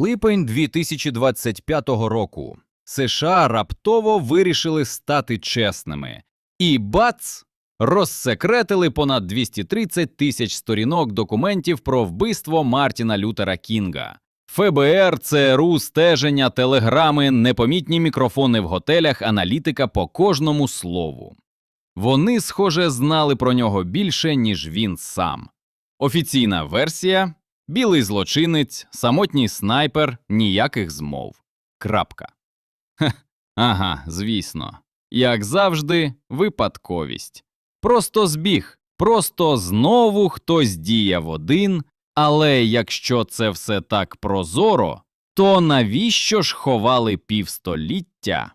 Липень 2025 року. США раптово вирішили стати чесними. І бац! Розсекретили понад 230 тисяч сторінок документів про вбивство Мартіна Лютера Кінга. ФБР, ЦРУ, стеження, телеграми, непомітні мікрофони в готелях, аналітика по кожному слову. Вони, схоже, знали про нього більше, ніж він сам. Офіційна версія білий злочинець, самотній снайпер, ніяких змов. Крапка. Хех, ага, звісно. Як завжди, випадковість. Просто збіг, просто знову хтось діяв один, але якщо це все так прозоро, то навіщо ж ховали півстоліття?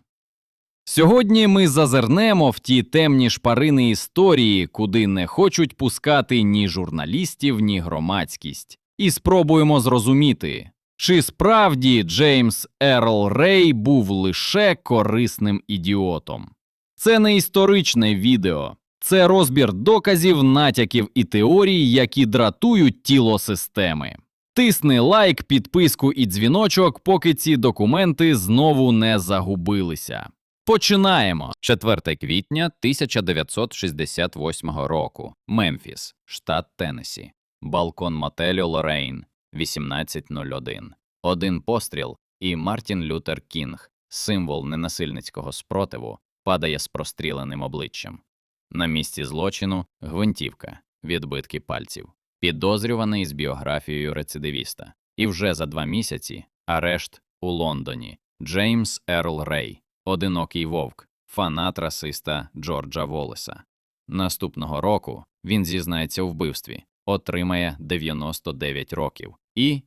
Сьогодні ми зазирнемо в ті темні шпарини історії, куди не хочуть пускати ні журналістів, ні громадськість, і спробуємо зрозуміти, чи справді Джеймс Ерл Рей був лише корисним ідіотом. Це не історичне відео, це розбір доказів, натяків і теорій, які дратують тіло системи. Тисни лайк, підписку і дзвіночок, поки ці документи знову не загубилися. Починаємо. 4 квітня 1968 року. Мемфіс, штат Теннессі. Балкон мотелю Лорейн, 1801. Один постріл, і Мартін Лютер Кінг, символ ненасильницького спротиву, падає з простріленим обличчям. На місці злочину гвинтівка, відбитки пальців, підозрюваний з біографією рецидивіста. І вже за два місяці арешт у Лондоні. Джеймс Ерл Рей, одинокий вовк, фанат расиста Джорджа Волеса. Наступного року він зізнається у вбивстві, отримає 99 років і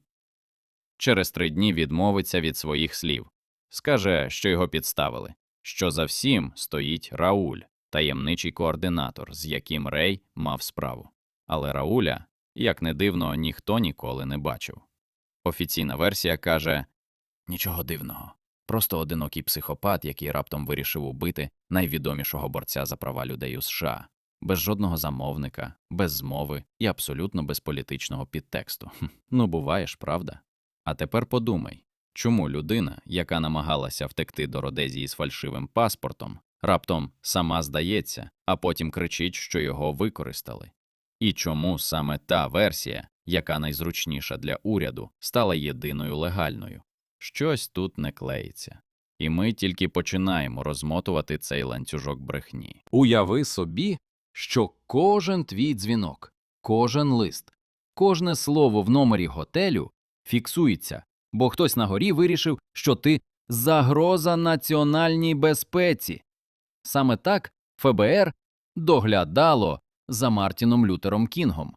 через три дні відмовиться від своїх слів. Скаже, що його підставили, що за всім стоїть Рауль, таємничий координатор, з яким Рей мав справу. Але Рауля, як не дивно, ніхто ніколи не бачив. Офіційна версія каже нічого дивного. Просто одинокий психопат, який раптом вирішив убити найвідомішого борця за права людей у США, без жодного замовника, без змови і абсолютно без політичного підтексту. Ну, буває ж, правда? А тепер подумай, чому людина, яка намагалася втекти до Родезії з фальшивим паспортом, раптом сама здається, а потім кричить, що його використали. І чому саме та версія, яка найзручніша для уряду, стала єдиною легальною? Щось тут не клеїться. І ми тільки починаємо розмотувати цей ланцюжок брехні. Уяви собі, що кожен твій дзвінок, кожен лист, кожне слово в номері готелю фіксується, бо хтось на горі вирішив, що ти загроза національній безпеці. Саме так ФБР доглядало за Мартіном Лютером Кінгом.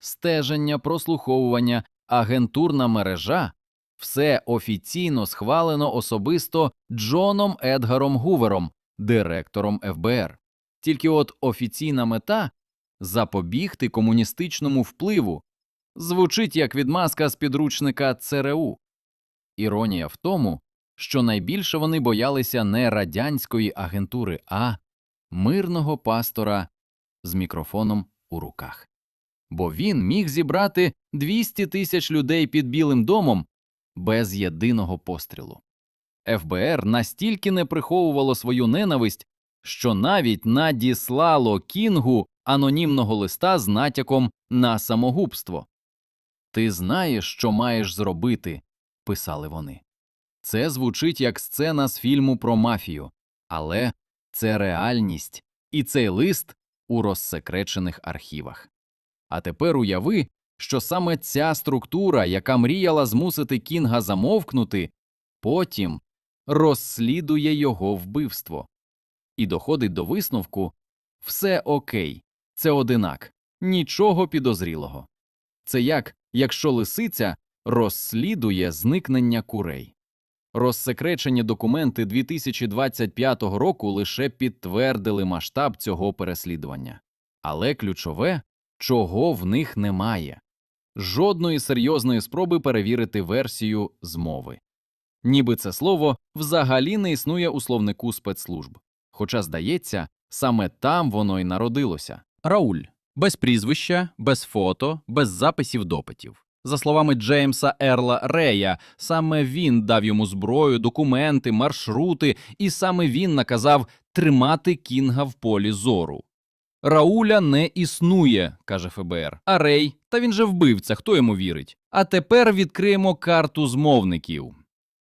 Стеження, прослуховування, агентурна мережа все офіційно схвалено особисто Джоном Едгаром Гувером, директором ФБР. Тільки от офіційна мета запобігти комуністичному впливу звучить як відмазка з підручника ЦРУ. Іронія в тому, що найбільше вони боялися не радянської агентури, а мирного пастора з мікрофоном у руках. Бо він міг зібрати 200 тисяч людей під Білим домом без єдиного пострілу. ФБР настільки не приховувало свою ненависть, що навіть надіслало Кінгу анонімного листа з натяком на самогубство. Ти знаєш, що маєш зробити, писали вони. Це звучить як сцена з фільму про мафію, але це реальність, і цей лист у розсекречених архівах. А тепер уяви, що саме ця структура, яка мріяла змусити Кінга замовкнути, потім розслідує його вбивство і доходить до висновку все окей, це одинак, нічого підозрілого. Це як якщо лисиця розслідує зникнення курей. Розсекречені документи 2025 року лише підтвердили масштаб цього переслідування, але ключове чого в них немає жодної серйозної спроби перевірити версію змови. Ніби це слово взагалі не існує у словнику спецслужб, хоча, здається, саме там воно й народилося. Рауль без прізвища, без фото, без записів допитів. За словами Джеймса Ерла Рея, саме він дав йому зброю, документи, маршрути, і саме він наказав тримати Кінга в полі зору. Рауля не існує, каже ФБР. А Рей, та він же вбивця, хто йому вірить? А тепер відкриємо карту змовників.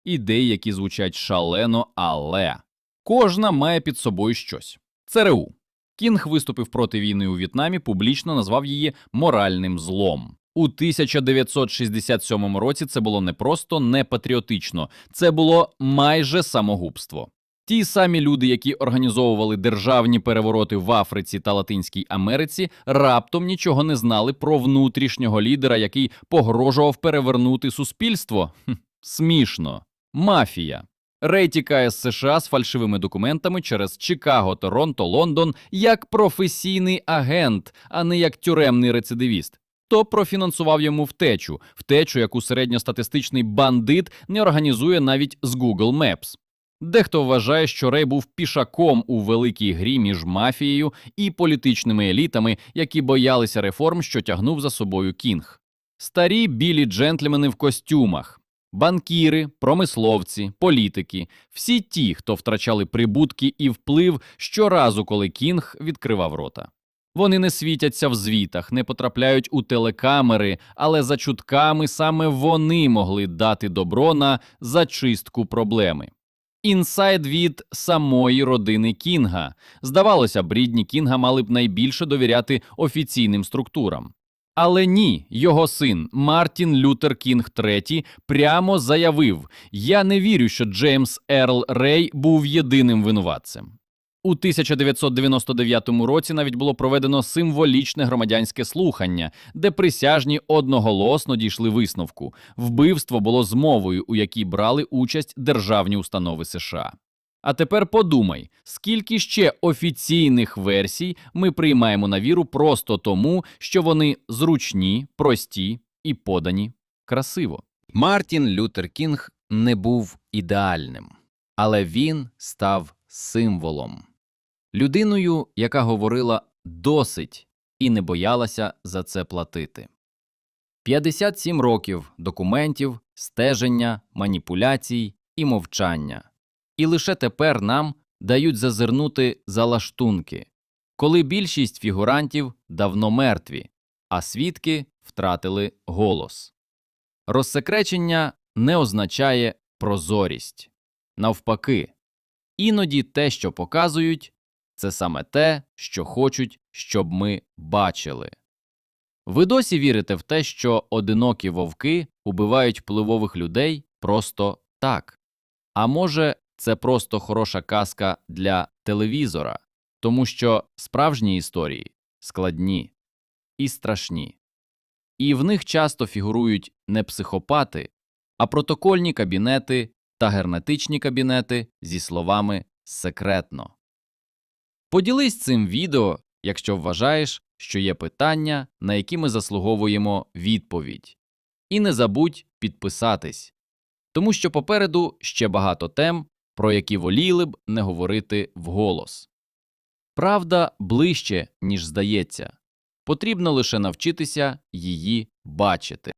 Ідеї, які звучать шалено, але кожна має під собою щось. ЦРУ. Кінг виступив проти війни у В'єтнамі, публічно назвав її моральним злом. У 1967 році це було не просто непатріотично, це було майже самогубство. Ті самі люди, які організовували державні перевороти в Африці та Латинській Америці, раптом нічого не знали про внутрішнього лідера, який погрожував перевернути суспільство. Хм, смішно. Мафія. Рей тікає з США з фальшивими документами через Чикаго, Торонто, Лондон як професійний агент, а не як тюремний рецидивіст. Хто профінансував йому втечу, втечу, яку середньостатистичний бандит не організує навіть з Google Maps. Дехто вважає, що Рей був пішаком у великій грі між мафією і політичними елітами, які боялися реформ, що тягнув за собою Кінг. Старі білі джентльмени в костюмах, банкіри, промисловці, політики, всі ті, хто втрачали прибутки і вплив щоразу, коли Кінг відкривав рота. Вони не світяться в звітах, не потрапляють у телекамери, але за чутками саме вони могли дати добро на зачистку проблеми. Інсайд від самої родини Кінга. Здавалося б, рідні Кінга мали б найбільше довіряти офіційним структурам. Але ні, його син Мартін Лютер Кінг III прямо заявив: Я не вірю, що Джеймс Ерл Рей був єдиним винуватцем. У 1999 році навіть було проведено символічне громадянське слухання, де присяжні одноголосно дійшли висновку. Вбивство було змовою, у якій брали участь державні установи США. А тепер подумай, скільки ще офіційних версій ми приймаємо на віру просто тому, що вони зручні, прості і подані красиво. Мартін Лютер Кінг не був ідеальним, але він став символом. Людиною, яка говорила досить і не боялася за це платити. 57 років документів, стеження, маніпуляцій і мовчання. І лише тепер нам дають зазирнути за лаштунки, коли більшість фігурантів давно мертві, а свідки втратили голос. Розсекречення не означає прозорість. Навпаки, іноді те, що показують, це саме те, що хочуть, щоб ми бачили. Ви досі вірите в те, що одинокі вовки убивають впливових людей просто так. А може, це просто хороша казка для телевізора, тому що справжні історії складні і страшні. І в них часто фігурують не психопати, а протокольні кабінети та герметичні кабінети зі словами секретно. Поділись цим відео, якщо вважаєш, що є питання, на які ми заслуговуємо відповідь. І не забудь підписатись, тому що попереду ще багато тем, про які воліли б не говорити вголос. Правда ближче, ніж здається, потрібно лише навчитися її бачити.